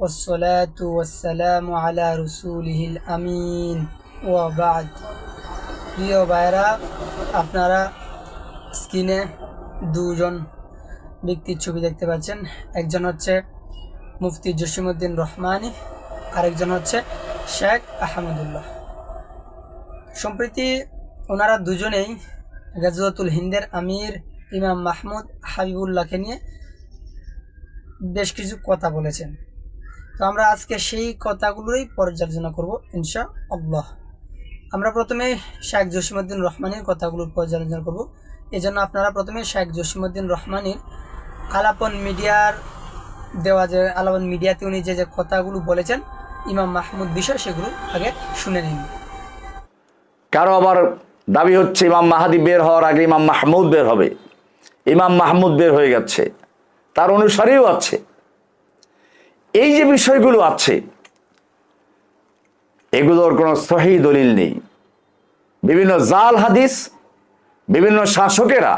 والصلاة والسلام على رسوله الأمين وبعد প্রিয় ভাইরা আপনারা স্ক্রিনে দুজন ব্যক্তির ছবি দেখতে পাচ্ছেন একজন হচ্ছে মুফতি জসিমউদ্দিন রহমানি আরেকজন হচ্ছে শেখ আহমদুল্লাহ সম্প্রতি ওনারা দুজনেই গাজওয়াতুল হিন্দের আমির ইমাম মাহমুদ হাবিবুল্লাহকে নিয়ে বেশ কিছু কথা বলেছেন তো আমরা আজকে সেই কথাগুলোই পর্যালোচনা করব ইনশা আল্লাহ আমরা প্রথমে শেখ জসিমুদ্দিন রহমানের কথাগুলোর পর্যালোচনা করব। এই জন্য আপনারা প্রথমে শেখ জসিমুদ্দিন রহমানের আলাপন মিডিয়ার দেওয়া যে, আলাপন মিডিয়াতে উনি যে যে কথাগুলো বলেছেন, ইমাম মাহমুদ বিষয় সেগুলো আগে শুনে নিন। কারও আবার দাবি হচ্ছে ইমাম মাহাদি বের হওয়ার আগে ইমাম মাহমুদ বের হবে। ইমাম মাহমুদ বের হয়ে গেছে। তার অনুসারেও আছে। এই যে বিষয়গুলো আছে, এগুলোর কোনো সহি দলিল নেই। বিভিন্ন জাল হাদিস, বিভিন্ন শাসকেরা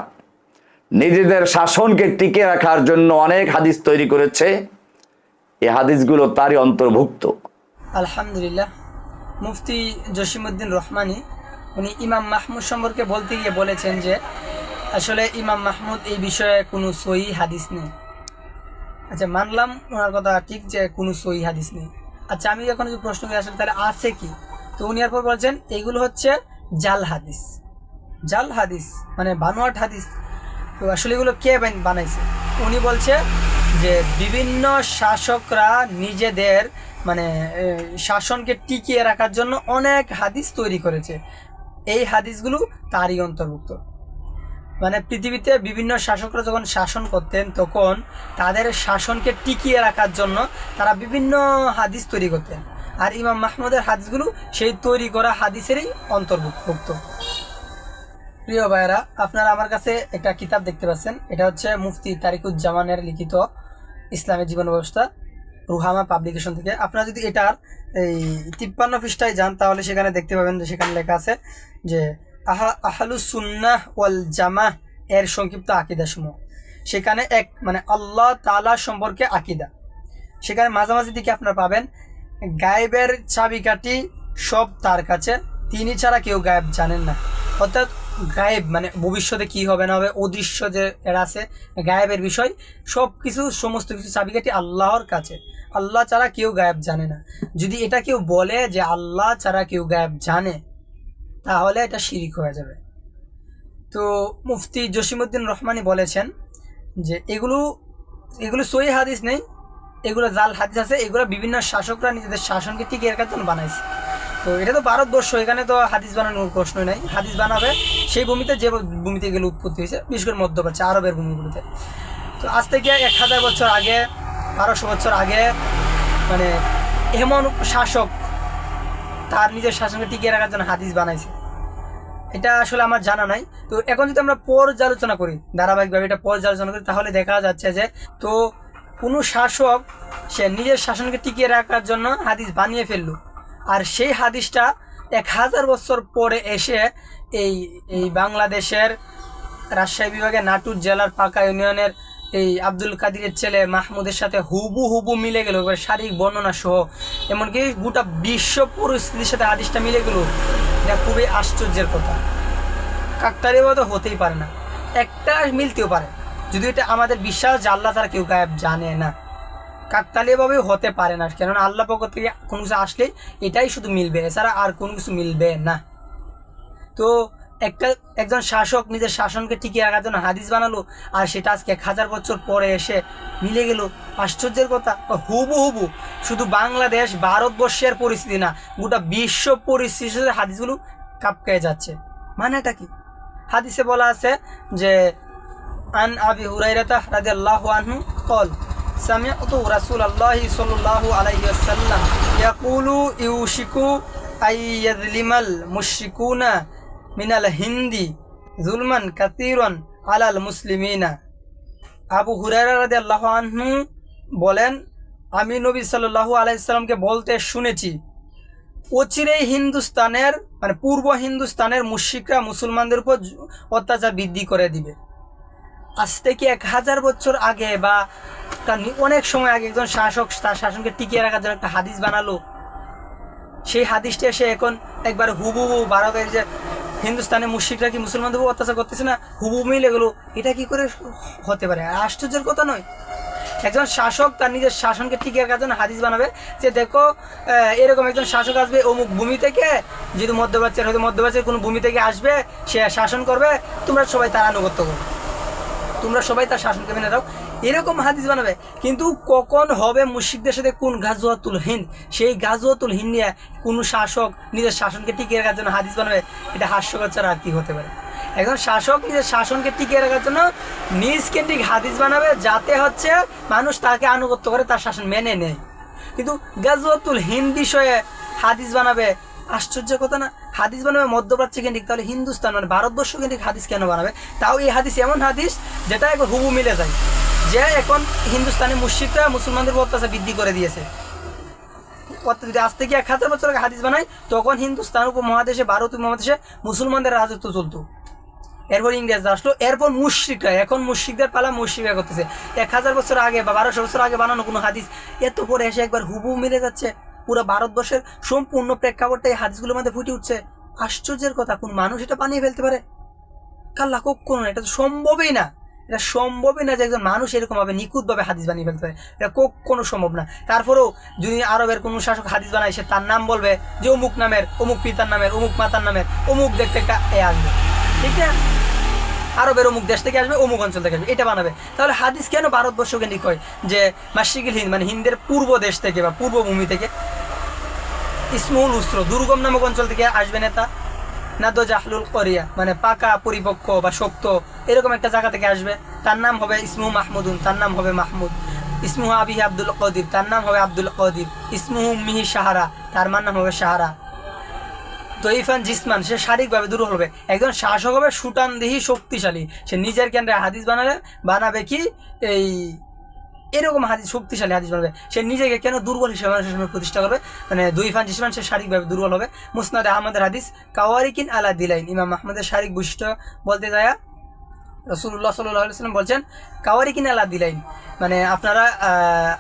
নিজেদের শাসনকে টিকে রাখার জন্য অনেক হাদিস তৈরি করেছে। এই হাদিসগুলো তারই অন্তর্ভুক্ত। আলহামদুলিল্লাহ। মুফতি জসিমউদ্দিন রহমানি, উনি ইমাম মাহমুদ সম্পর্কে বলতে গিয়ে বলেছেন যে, আসলে ইমাম মাহমুদ এই বিষয়ে কোনো সহি হাদিস নেই। আচ্ছা মানলাম ওনার কথা ঠিক যে কোনো সই হাদিস নেই। আচ্ছা আমি এখন প্রশ্ন করি, আসলে তাহলে আছে কি? তো উনি এরপর বলছেন এইগুলো হচ্ছে জাল হাদিস। জাল হাদিস মানে বানোয়াট হাদিস। তো আসলে এগুলো কে বানাইছে? উনি বলছে যে বিভিন্ন শাসকরা নিজেদের মানে শাসনকে টিকিয়ে রাখার জন্য অনেক হাদিস তৈরি করেছে। এই হাদিসগুলো তারই অন্তর্ভুক্ত। মানে পৃথিবীতে বিভিন্ন শাসকরা যখন শাসন করতেন, তখন তাদের শাসনকে টিকিয়ে রাখার জন্য তারা বিভিন্ন হাদিস তৈরি করতেন। আর ইমাম মাহমুদের হাদিসগুলো সেই তৈরি করা হাদিসেরই অন্তর্ভুক্ত। প্রিয় ভাইয়েরা, আপনারা আমার কাছে একটা কিতাব দেখতে পাচ্ছেন। এটা হচ্ছে মুফতি তারিকুজ্জামানের লিখিত ইসলামের জীবন ব্যবস্থা, রুহামা পাবলিকেশন থেকে। আপনারা যদি এটার এই তিপ্পান্ন পৃষ্ঠায় যান, তাহলে সেখানে দেখতে পাবেন যে সেখানে লেখা আছে যে আহা আহালুস সুন্নাহ ওয়াল জামাহ এর সংক্ষিপ্ত আকিদা সমূহ সেখানে এক মানে আল্লাহ তালা সম্পর্কে আকিদা। সেখানে মাঝামাঝি দিকে আপনারা পাবেন, গায়েবের চাবিকাঠি সব তার কাছে, তিনি ছাড়া কেউ গায়েব জানেন না। অর্থাৎ গায়েব মানে ভবিষ্যতে কি হবে না হবে, অদৃশ্য যে এরা আছে, গায়েবের বিষয় সব কিছু সমস্ত কিছু চাবিকাঠি আল্লাহর কাছে। আল্লাহ ছাড়া কেউ গায়েব জানে না। যদি এটা কেউ বলে যে আল্লাহ ছাড়া কেউ গায়েব জানে তাহলে এটা শিরিক হয়ে যাবে। তো মুফতি জসিমউদ্দিন রহমানি বলেছেন যে এগুলো এগুলো সই হাদিস নেই, এগুলো জাল হাদিস আছে, এগুলো বিভিন্ন শাসকরা নিজেদের শাসনকে টিকিয়ে রাখার জন্য বানাইছে। তো এটা তো ভারতবর্ষ, এখানে তো হাদিস বানানোর প্রশ্নই নাই। হাদিস বানাবে, সেই ভূমিতে যে ভূমিতে এগুলো উৎপত্তি হয়েছে, বিশেষ করে মধ্যপ্রাচ্য আরবের ভূমিগুলোতে। তো আজ থেকে এক হাজার বছর আগে, বারোশো বছর আগে মানে এমন শাসক তার নিজের শাসনকে টিকিয়ে রাখার জন্য হাদিস বানাইছে। এটা আসলে আমার জানা নাই। তো এখন যদি আমরা পর্যালোচনা করি, ধারাবাহিকভাবে এটা পর্যালোচনা করি, তাহলে দেখা যাচ্ছে যে, তো কোনো শাসক, সে নিজের শাসনকে টিকিয়ে রাখার জন্য হাদিস বানিয়ে ফেলল। আর সেই হাদিসটা এক হাজার বছর পরে এসে এই এই বাংলাদেশের রাজশাহী বিভাগের নাটুর জেলার পাকা ইউনিয়নের এই আব্দুল কাদিরের ছেলে মাহমুদের সাথে হুবু হুবু মিলে গেল এবার শারীরিক বর্ণনা সহ এমনকি গোটা বিশ্ব পরিস্থিতির সাথে হাদিসটা মিলে গেল। এটা খুবই আশ্চর্যের কথা। কাকতারি মতো হতেই পারে না। একটা মিলতেও পারে। যদি এটা আমাদের বিশ্বাস যে আল্লাহ তারা কেউ গায়েব জানে না, কাকতালীয়ভাবেও হতে পারে না। কেননা আল্লাহ পক্ষ থেকে কোনো কিছু আসলেই এটাই শুধু মিলবে। এছাড়া আর কোনো কিছু মিলবে না। তো একটা একজন শাসক নিজের শাসনকে টিকিয়ে রাখার জন্য হাদিস বানালো আর সেটা আজকে এক হাজার বছর পরে এসে মিলে গেল আশ্চর্যের কথা হুবু হুবু শুধু বাংলাদেশ ভারতবর্ষের পরিস্থিতি না গোটা বিশ্ব পরিস্থিতির হাদিসগুলো কাপকায় যাচ্ছে মানেটা কি হাদিসে বলা আছে যে আন আবি হুরাইরাতা রাদিয়াল্লাহু আনহু কল سمعت رسول الله صلى الله عليه وسلم يقول يوشك أن يظلم المشركون মিনাল হিন্দি, জুলমান কাতিরন আলাল মুসলিমিনা। আবু হুরারা রাদে আল্লাহ আহ্ন বলেন, আমি নবী সাল্লু আলাইসাল্লামকে বলতে শুনেছি অচিরেই হিন্দুস্তানের মানে পূর্ব হিন্দুস্তানের মুশিকরা মুসলমানদের উপর অত্যাচার বৃদ্ধি করে দিবে। আজ থেকে এক হাজার বছর আগে বা তার অনেক সময় আগে একজন শাসক তার শাসনকে টিকিয়ে রাখার জন্য একটা হাদিস বানালো। সেই হাদিসটা এসে এখন একবার হুবু ভারতের যে হিন্দুস্তানে মুশরিকরা কি মুসলমানদের অত্যাচার করতেছে না? হুবু মিলে গেলো। এটা কি করে হতে পারে? আশ্চর্যের কথা নয়। একজন শাসক তার নিজের শাসনকে টিকে রাখার জন্য হাদিস বানাবে যে, দেখো এরকম একজন শাসক আসবে, অমুক ভূমি থেকে, যদি মধ্যপ্রাচ্যের হয়তো মধ্যপ্রাচ্যের কোনো ভূমি থেকে আসবে, সে শাসন করবে, তোমরা সবাই তার আনুগত্য করো। তোমরা সবাই তার শাসনকে মেনে দাও এরকম হাদিস বানাবে। কিন্তু কখন হবে মুশিকদের সাথে কোন গাজওয়াতুল হিন্দ? সেই গাজওয়াতুল হিন্দ নিয়ে কোনো শাসক নিজের শাসনকে টিকিয়ে রাখার জন্য হাদিস বানাবে, এটা হাস্যকর ছাড়া আর কি হতে পারে। একজন শাসক নিজের শাসনকে টিকিয়ে রাখার জন্য নিজ কেন্দ্রিক হাদিস বানাবে, যাতে হচ্ছে মানুষ তাকে আনুগত্য করে, তার শাসন মেনে নেয়। কিন্তু গাজুয়াতুল হিন্দ বিষয়ে হাদিস বানাবে, আশ্চর্য কথা না? হাদিস বানাবে মধ্যপ্রাচ্য কেন্দ্রিক, তাহলে হিন্দুস্তান মানে ভারতবর্ষ কেন্দ্রিক হাদিস কেন বানাবে? তাও এই হাদিস এমন হাদিস, যেটা একবার হুবু মিলে যায়। যে এখন হিন্দুস্তানি মুসিদরা মুসলমানদের অত্যাচার বৃদ্ধি করে দিয়েছে। আজ থেকে এক হাজার বছর আগে হাদিস বানায় তখন হিন্দুস্তান উপমহাদেশে, ভারত উপমহাদেশে মুসলমানদের রাজত্ব চলতো। এরপর ইংরেজরা আসলো, এরপর মুশ্রিকরা, এখন মুশ্রিকদের পালা মুশ্রিকরা করতেছে। এক হাজার বছর আগে বা বারোশো বছর আগে বানানো কোনো হাদিস, এত পরে এসে একবার হুবু মিলে যাচ্ছে। পুরো ভারতবর্ষের সম্পূর্ণ প্রেক্ষাপটটা এই হাদিসগুলোর মধ্যে ফুটে উঠছে। আশ্চর্যের কথা, কোন মানুষ এটা বানিয়ে ফেলতে পারে? কাল্লা না, এটা তো সম্ভবই না। এটা সম্ভবই না যে একজন মানুষ এরকম ভাবে নিখুঁতভাবে হাদিস বানিয়ে ফেলতে পারে। এটা কখনো সম্ভব না। তারপরেও যদি আরবের কোনো শাসক হাদিস বানায়, সে তার নাম বলবে যে অমুক নামের, অমুক পিতার নামের, অমুক মাতার নামের, অমুক দেখতে একটা এ আসবে। ঠিক না? আরবের অমুক দেশ থেকে আসবে, অমুক অঞ্চল থেকে আসবে, এটা বানাবে। তাহলে হাদিস কেন ভারতবর্ষ কেন্দ্রিক হয়? যে মাসিকিল হিন্দ মানে হিন্দের পূর্ব দেশ থেকে বা পূর্বভূমি থেকে ইসমুল উস্র, দুর্গম নামক অঞ্চল থেকে আসবে নেতা। নাদো জাহলুল করিয়া মানে পাকা, পরিপক্ক বা শক্ত, এরকম একটা জায়গা থেকে আসবে। তার নাম হবে ইসমু মাহমুদুন, তার নাম হবে মাহমুদ। ইসমুহ আবিহি আব্দুল কদির, তার নাম হবে আব্দুল কদির। ইসমুহু মিহি সাহারা তার মান নাম হবে সাহারা তো ইফান জিসমান, সে শারীরিকভাবে দুর্বল হবে। একজন শাসক হবে সুটানদেহী শক্তিশালী। সে নিজের কেন্দ্রে হাদিস বানালে, বানাবে কি? এই এরকম হাদিস শক্তিশালী হাদিস বানাবে। সে নিজেকে কেন দুর্বল হিসেবে মানুষের সামনে প্রতিষ্ঠা করবে? মানে দুই ফান জিসমান, সে শারীরিকভাবে দুর্বল হবে। মুসনাদ আহমদের হাদিস, কাওয়ারিকিন আলা দিলাইন। ইমাম আহমদের শারীরিক বৈশিষ্ট্য বলতে যায় রসুল্লাহ সাল্লাম বলছেন, কাওয়ারিকিন আলা দিলাইন। মানে আপনারা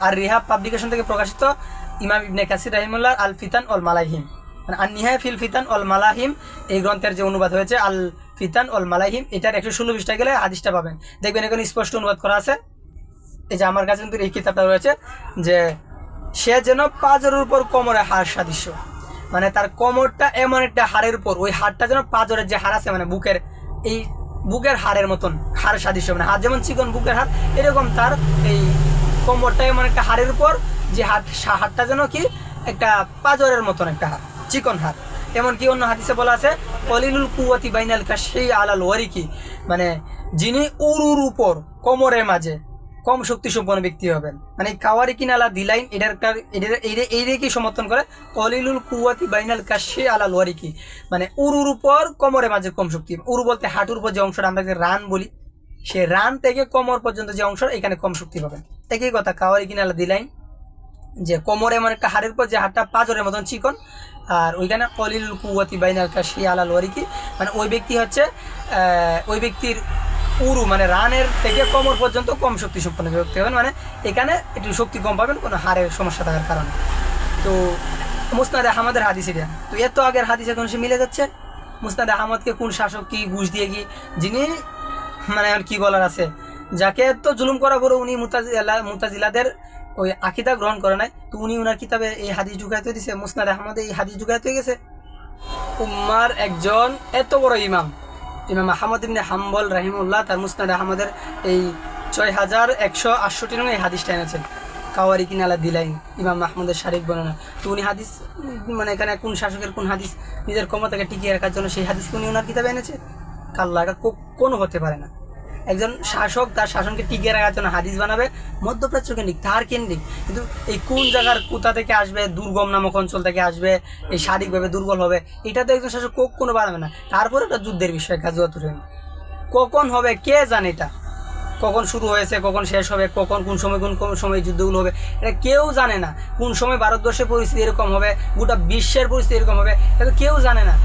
আর রিহাব পাবলিকেশন থেকে প্রকাশিত ইমাম ইবনে কাসির রাহিমুল্লাহ আল ফিতান অল মালাহিম মানে আর নিহায় ফিল ফিতান অল মালাহিম, এই গ্রন্থের যে অনুবাদ হয়েছে, আল ফিতান অল মালাহিম, এটার একশো ষোলো পৃষ্ঠায় গেলে হাদিসটা পাবেন। দেখবেন এখানে স্পষ্ট অনুবাদ করা আছে। এই যে আমার কাছে কিন্তু এই কিতাবটা রয়েছে যে সে যেন পাজরের উপর কোমরে হার সাদৃশ্য। মানে তার কোমরটা এমন একটা হাড়ের উপর, ওই হাড়টা যেন পাজরের যে হাড় আছে মানে বুকের এই বুকের হাড়ের মতন হাড় সাদৃশ্য মানে হাড় যেমন চিকন বুকের হাড়, এরকম তার এই কোমরটা এমন একটা হাড়ের উপর, যে সা- হাড়টা যেন কি একটা পাজরের মতন একটা হাড়, চিকন হাড়। এমনকি অন্য হাদিসে বলা আছে কলিলুল কুয়াতি বাইনাল কাশি আলাল ওয়ারিকি মানে যিনি উরুর উপর, কোমরের মাঝে কম শক্তি সম্পন্ন ব্যক্তি হবেন। মানে কাওয়ারি কিনালা দিলাইন, এটার এইটাকে সমর্থন করে কলিলুল কুয়াতি বাইনাল কাশি আলাল ওয়ারিকি মানে উরুর উপর কোমরের মাঝে কম শক্তি। উরু বলতে হাঁটুর উপর যে অংশটা আমরা রান বলি, সে রান থেকে কোমর পর্যন্ত যে অংশ, এখানে কম শক্তি পাবেন। একই কথা, কাওয়ারি কিনালা দিলাইন, যে কোমরে এমন একটা হাড়ের পর যে হাড়টা পাঁচরের মতন চিকন, আর ওইখানে কলিল কুয়াতি বাইনাল কাশি আলাল ওয়ারিকি মানে ওই ব্যক্তি হচ্ছে ওই ব্যক্তির উরু মানে রানের থেকে কোমর পর্যন্ত কম শক্তি সম্পন্ন ব্যক্তি হবেন মানে এখানে একটু শক্তি কম পাবেন, কোনো হাড়ের সমস্যা থাকার কারণে। তো মুসনাদ আহমদের হাদিস এটা তো এত আগের হাদিস এখন সে মিলে যাচ্ছে। মুসনাদ আহমদকে কোন শাসক কি, ঘুষ দিয়ে কি? যিনি মানে আর কি বলার আছে? যাকে এত জুলুম করা পরে উনি মুতাজিলা, মুতাজিলাদের ওই আকিদা গ্রহণ করে নাই। তো উনি উনার কিতাবে এই হাদিস ঢুকাইতে দিছে। মুসনাদ আহমদে এই হাদিস ঢুকাইতে গেছে। উম্মার একজন এত বড় ইমাম। ইমাম আহমদ ইবনে হাম্বল রাহিমুল্লাহ, তার মুসনাদ আহমদের এই ছয় হাজার একশো আটষট্টি নং এই হাদিসটা এনেছেন। কাওয়ারি কিনালা দিলাইন, ইমাম মাহমুদের শারীরিক বর্ণনা। তো উনি হাদিস মানে এখানে কোন শাসকের কোন হাদিস নিজের ক্ষমতাকে টিকিয়ে রাখার জন্য সেই হাদিস উনি ওনার কিতাবে এনেছে কাল্লা এটা কোনো হতে পারে না। একজন শাসক তার শাসনকে টিকিয়ে রাখার জন্য হাদিস বানাবে মধ্যপ্রাচ্য কেন্দ্রিক তার কেন্দ্রিক কিন্তু এই কোন জায়গার কোথা থেকে আসবে, দুর্গম নামক অঞ্চল থেকে আসবে, এই শারীরিকভাবে দুর্বল হবে, এটা তো একজন শাসক কখনো বানাবে না। তারপরে একটা যুদ্ধের বিষয় গাজুয়াতুল হিন্দ কখন হবে, কে জানে এটা? কখন শুরু হয়েছে, কখন শেষ হবে, কখন কোন সময়, কোন কোন সময় যুদ্ধগুলো হবে, এটা কেউ জানে না। কোন সময় ভারতবর্ষের পরিস্থিতি এরকম হবে, গোটা বিশ্বের পরিস্থিতি এরকম হবে, এটা কেউ জানে না।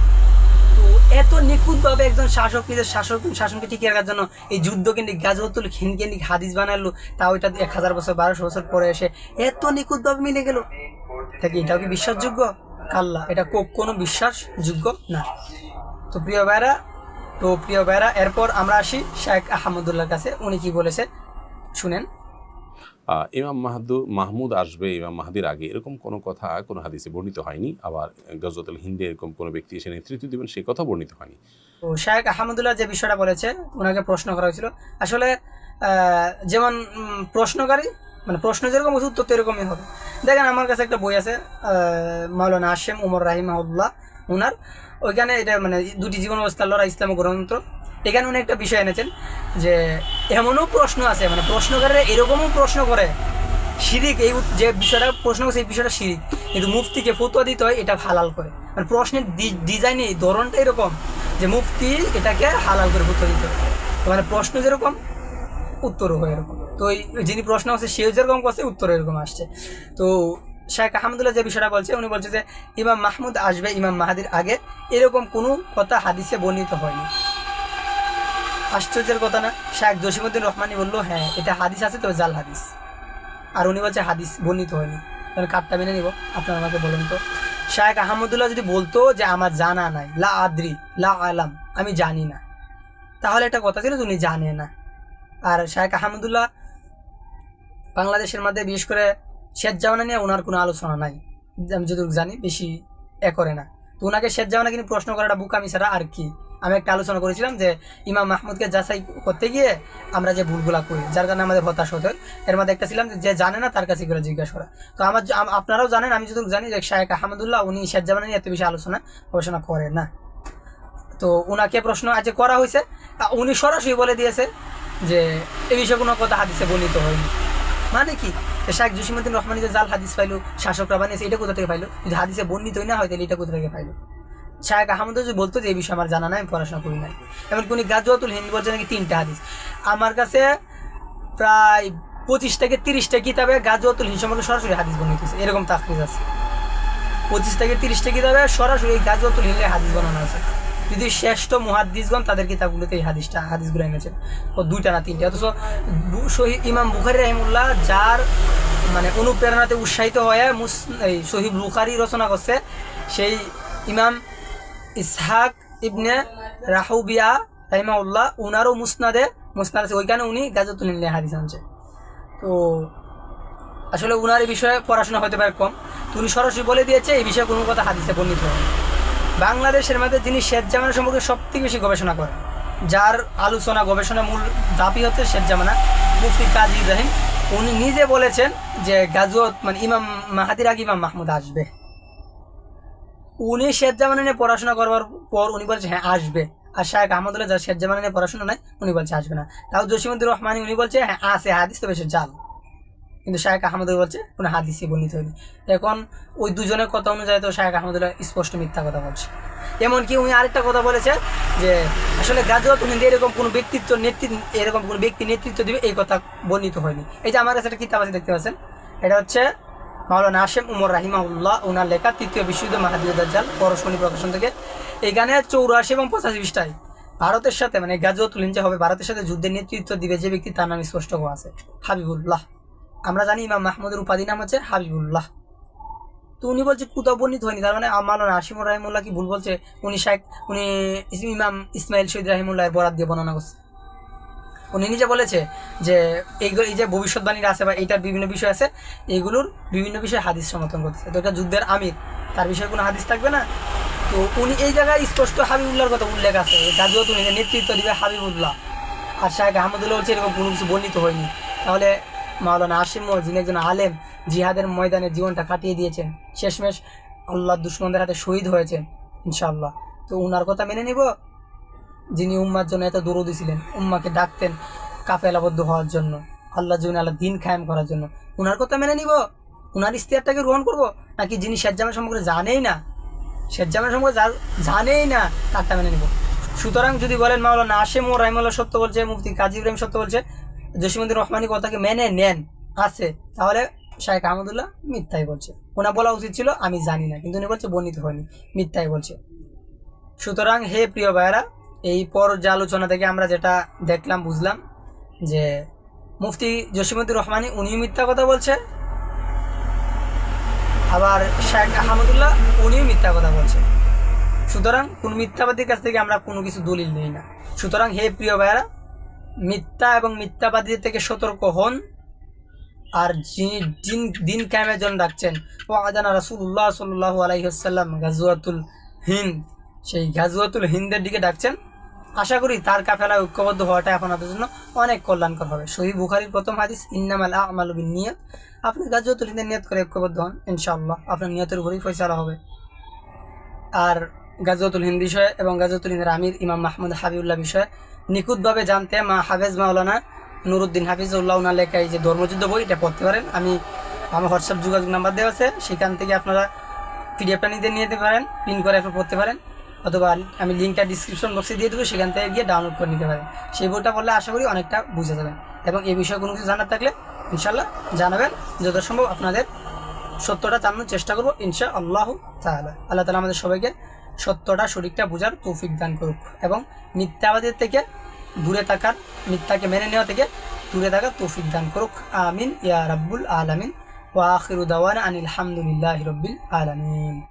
এত নিখুঁতভাবে একজন শাসক নিজের শাসক শাসনকে টিকিয়ে রাখার জন্য এই যুদ্ধ কেন্দ্রিক গাজওয়াতুল হিন্দ কেন্দ্রিক হাদিস বানালো, তাও এটা এক হাজার বছর, বারোশো বছর পরে এসে এত নিখুঁতভাবে মিলে গেল। কি এটাও কি বিশ্বাসযোগ্য? কাল্লা, এটা কোনো বিশ্বাসযোগ্য না। তো প্রিয় ভাইরা তো প্রিয় ভাইরা এরপর আমরা আসি শেখ আহমদুল্লাহর কাছে। উনি কি বলেছে? শুনেন। ইমাম মাহাদু, মাহমুদ আসবে ইমাম মাহাদির আগে। এরকম কোনো কথা, কোনো হাদিসে বর্ণিত হয়নি। আবার গজরতুল হিন্দে এরকম কোনো ব্যক্তি এসে নেতৃত্ব দিবেন, সে কথা বর্ণিত হয়নি। তো শেখ আহমদুল্লাহ যে বিষয়টা বলেছে, ওনাকে প্রশ্ন করা হয়েছিল। আসলে যেমন প্রশ্নকারী মানে প্রশ্ন যেরকম হচ্ছে উত্তর তো এরকমই হবে। দেখেন, আমার কাছে একটা বই আছে মাওলানা আশেম উমর রাহিমাউল্লাহ ওনার ওইখানে এটা মানে দুটি জীবন অবস্থা লড়া ইসলাম গ্রন্থ এখানে উনি একটা বিষয় এনেছেন যে এমনও প্রশ্ন আছে মানে প্রশ্নকারীরা এরকমও প্রশ্ন করে, শিরিক এই যে বিষয়টা প্রশ্ন করছে এই বিষয়টা শিরিক, কিন্তু মুফতিকে ফতুয়া দিতে হয় এটা হালাল করে। মানে প্রশ্নের ডিজাইন, এই ধরনটা এরকম যে মুফতি এটাকে হালাল করে ফতুয়া দিতে হয়। মানে প্রশ্ন যেরকম উত্তরও হয় এরকম। তো যিনি প্রশ্ন করছে, সেও যেরকম করছে, উত্তর এরকম আসছে। তো শেখ আহমদুল্লাহ যে বিষয়টা বলছে, উনি বলছে যে ইমাম মাহমুদ আসবে ইমাম মাহাদির আগে, এরকম কোনো কথা হাদিসে বর্ণিত হয়নি। আশ্চর্যের কথা না শেখ জসিমুদ্দিন রহমানি বলল হ্যাঁ এটা হাদিস আছে, তবে জাল হাদিস। আর উনি বলছে, হাদিস বর্ণিত হয়নি। তাহলে কাঠটা মেনে নিব, আপনারা আমাকে বলুন তো। শায়েখ আহমদুল্লাহ যদি বলতো যে আমার জানা নাই, লা আদ্রি, লা আলাম, আমি জানি না। তাহলে একটা কথা ছিল উনি জানে না। আর শায়েখ আহমদুল্লাহ বাংলাদেশের মধ্যে বিশেষ করে শেখ জামানা নিয়ে ওনার কোনো আলোচনা নাই। আমি যতটুকু জানি, বেশি এ করে না। তো ওনাকে শেখ জামানা কিন্তু প্রশ্ন করাটা বুকামি ছাড়া আর কি? আমি একটা আলোচনা করেছিলাম যে ইমাম মাহমুদকে যাচাই করতে গিয়ে আমরা যে ভুলগুলা করি, যার কারণে আমাদের হতাশ হতে এর মধ্যে একটা ছিলাম যে জানে না তার কাছে করে জিজ্ঞাসা করা। তো আমার আপনারাও জানেন, আমি যতটুকু জানি যে শায়েখ আহমদুল্লাহ উনি শেখ জামানা নিয়ে এত বেশি আলোচনা, গবেষণা করেন না। তো ওনাকে প্রশ্ন আজ করা হয়েছে উনি সরাসরি বলে দিয়েছে যে এই বিষয়ে কোনো কথা হাদিসে বর্ণিত হয়নি। মানে কি? যে শাহেখ জসিমুদ্দিন রহমানি যে জাল হাদিস পাইলো, শাসকরা বানিয়েছে, এটা কোথা থেকে পাইলো? যদি হাদিসে বর্ণিতই না হয়, তাহলে এটা কোথা থেকে পাইলো? শাহেক আহমদ যদি বলতো যে এই বিষয়ে আমার জানা নাই, আমি পড়াশোনা করি নাই। এমন কোন গাজওয়াতুল হিন্দ বলছে নাকি তিনটা হাদিস। আমার কাছে প্রায় পঁচিশ থেকে তিরিশটা কিতাবে গাজওয়াতুল হিন্দ সম্পর্কে সরাসরি হাদিস হয়েছে। এরকম তাকরিজ আছে। পঁচিশ থেকে তিরিশটা কিতাবে সরাসরি এই গাজওয়াতুল হিন্দের হাদিস বানানো আছে। যদি শ্রেষ্ঠ মুহাদ্দিসগণ তাদের কিতাবগুলোতে এই হাদিসটা, হাদিসগুলো এনেছেন ও দুইটা না তিনটা। অথচ শহীদ ইমাম বুখারি রহিমুল্লাহ যার মানে অনুপ্রেরণাতে উৎসাহিত হয়ে মুস, এই শহীদ বুখারি রচনা করছে, সেই ইমাম ইসহাক ইবনে রাহুবিয়া রাহিমাউল্লাহ উনারও মুসনাদে মুসনাদ আছে। ওইখানে উনি গাজতুল হাদিস আনছে। তো আসলে উনার এই বিষয়ে পড়াশোনা হতে পারে কম। তো উনি সরাসরি বলে দিয়েছে, এই বিষয়ে কোনো কথা হাদিসে বর্ণিত হয় বাংলাদেশের মধ্যে যিনি শেখ জামানা সম্পর্কে সব থেকে বেশি গবেষণা করেন, যার আলোচনা গবেষণা মূল দাবি হচ্ছে শেখ জামানা, মুফতি কাজী ইব্রাহিম, উনি নিজে বলেছেন যে গাজুয়ত মানে ইমাম মাহাদির আগে ইমাম মাহমুদ আসবে। উনি শেখ জামানা নিয়ে পড়াশোনা করবার পর উনি বলছে হ্যাঁ আসবে। আর শাহেখ আহমদুল্লাহ যার শেখ জামানা নিয়ে পড়াশোনা নাই, উনি বলছে, আসবে না। তাও জসিমুদ্দিন রহমানি উনি বলছে হ্যাঁ আছে, হাদিস তো বেশি জাল। কিন্তু শাহেখ আহমদুল বলছে, কোনো হাদিসই বর্ণিত হয়নি। এখন ওই দুজনের কথা অনুযায়ী তো শাহেখ আহমদুল্লাহ স্পষ্ট মিথ্যা কথা বলছে। এমনকি উনি আরেকটা কথা বলেছে যে, আসলে গাজওয়াত হিন্দি এরকম কোনো ব্যক্তিত্ব, নেতৃত্ব, এরকম কোনো ব্যক্তি নেতৃত্ব দিবে, এই কথা বর্ণিত হয়নি। এই যে আমার কাছে একটা কিতাব আছে, দেখতে পাচ্ছেন? এটা হচ্ছে মাওলানা আশেম উমর রাহিমাউল্লাহ ওনার লেখা তৃতীয় বিশ্বযুদ্ধ মাহাদিউ দাজ্জাল পরশমণি প্রকাশন থেকে। এখানে চৌরাশি এবং পঁচাশি পৃষ্ঠায় ভারতের সাথে মানে গাজওয়াতুল হিন্দ যে হবে, ভারতের সাথে যুদ্ধের নেতৃত্ব দিবে যে ব্যক্তি, তার নাম স্পষ্ট হওয়া আছে, হাবিবুল্লাহ। আমরা জানি ইমাম মাহমুদের উপাধি নাম হচ্ছে হাবিবুল্লাহ। তো উনি বলছে কোথাও বর্ণিত হয়নি। তার মানে মালানা আসিমুর রাহিমুল্লাহ কি ভুল বলছে? উনি শেখ উনি ইমাম ইসমাইল শহীদ রাহিমুল্লাহ বরাদ দিয়ে বর্ণনা করছে। উনি নিজে বলেছে যে এইগুলো এই যে ভবিষ্যৎবাণীরা আছে বা এইটার বিভিন্ন বিষয় আছে, এইগুলোর বিভিন্ন বিষয়ে হাদিস সমর্থন করতেছে। তো এটা যুদ্ধের আমির, তার বিষয়ে কোনো হাদিস থাকবে না? তো উনি এই জায়গায় স্পষ্ট হাবিবুল্লাহর কথা উল্লেখ আছে। গাজুয়াত উনি নেতৃত্ব দিবে হাবিবুল্লাহ, আর শাহেখ আহমদুল্লাহ বলছে এরকম কোনো কিছু বর্ণিত হয়নি। তাহলে মাওলানা আসিম যিনি একজন আলেম, জিহাদের ময়দানে জীবনটা কাটিয়ে দিয়েছেন। শেষমেশ আল্লাহ দুশ্মনদের হাতে শহীদ হয়েছেন, ইনশাআল্লাহ। তো উনার কথা মেনে নিব? যিনি উম্মার জন্য এত দরদি ছিলেন, উম্মাকে ডাকতেন কাফেলাবদ্ধ হওয়ার জন্য আল্লাহ জীবনে আল্লাহ দিন কায়েম করার জন্য। উনার কথা মেনে নিব? উনার ইস্তিয়ারটাকে গ্রহণ করব? নাকি যিনি শেরজামের সম্পর্কে জানেই না শেরজামের সম্পর্কে জানেই না, তারটা মেনে নিব? সুতরাং যদি বলেন মাওলানা আসেম ও রাহিমাল্লাহ সত্য বলছে, মুফতি কাজী ইব্রাহিম সত্য বলছে জসিমুদ্দিন রহমানি কথাকে মেনে নেন, আছে, তাহলে শাহেখ আহমদুল্লাহ মিথ্যাই বলছে। ওনা বলা উচিত ছিল, আমি জানি না, কিন্তু উনি বলছে বর্ণিত হয়নি, মিথ্যাই বলছে। সুতরাং হে প্রিয় ভাইয়েরা এই পর্যালোচনা থেকে আমরা যেটা দেখলাম, বুঝলাম যে মুফতি জসিমুদ্দিন রহমানি উনিও মিথ্যা কথা বলছে, আবার শেখ আহমদুল্লাহ উনিও মিথ্যা কথা বলছে। সুতরাং কোন মিথ্যাবাদীর কাছ থেকে আমরা কোনো কিছু দলিল নিই না। সুতরাং হে প্রিয় ভাইয়েরা, মিথ্যা এবং মিথ্যাবাদীদের থেকে সতর্ক হন। আর যিনি দিন দিন কায়েমের জন্য ডাকছেন ও আদানা রাসুল্লাহ সাল্লাহ আলাইসাল্লাম গাজুয়াতুল হিন্দ, সেই গাজুয়াতুল হিন্দের দিকে ডাকছেন। আশা করি তার কাফেলায় ঐক্যবদ্ধ হওয়াটা আপনাদের জন্য অনেক কল্যাণকর হবে। শহীদ বুখারির প্রথম হাদিস, ইন্নামাল আমালুবিন নিয়ত আপনি গাজুয়াতুল হিন্দের নিয়ত করে ঐক্যবদ্ধ হন, ইনশাআল্লাহ আপনার নিয়তের উপরেই ফয়সালা হবে। আর গাজওয়াতুল হিন্দ বিষয়ে এবং গাজওয়াতুল হিন্দের আমির ইমাম মাহমুদ হাবিউল্লাহ বিষয়ে নিখুঁতভাবে জানতে মা হাফেজ মাওলানা নুরুদ্দিন হাফিজউল্লাহ উনার লেখা এই যে ধর্মযুদ্ধ বই, এটা পড়তে পারেন। আমি, আমার হোয়াটসঅ্যাপ যোগাযোগ নাম্বার দেওয়া আছে, সেখান থেকে আপনারা পিডিএফটা নিতে নিয়ে যেতে পারেন প্রিন্ট করে পড়তে পারেন। অথবা আমি লিঙ্কটা ডিসক্রিপশন বক্সে দিয়ে দেবো, সেখান থেকে গিয়ে ডাউনলোড করে নিতে পারেন। সেই বইটা পড়লে আশা করি অনেকটা বুঝে যাবেন। এবং এই বিষয়ে কোনো কিছু জানার থাকলে ইনশাল্লাহ জানাবেন যথাসম্ভব আপনাদের সত্যটা জানানোর চেষ্টা করব ইনশা আল্লাহ তাহলে আল্লাহ তালা আমাদের সবাইকে সত্যটা, সঠিকটা বোঝার তৌফিক দান করুক এবং মিথ্যাবাদের থেকে দূরে থাকার, মিথ্যাকে মেনে নেওয়া থেকে দূরে থাকার তৌফিক দান করুক। আমিন। ইয়া রাব্বুল আলামিন। ওয়া আখিরু দাওয়ানা আনিল হামদুলিল্লাহি রাব্বিল আলামিন।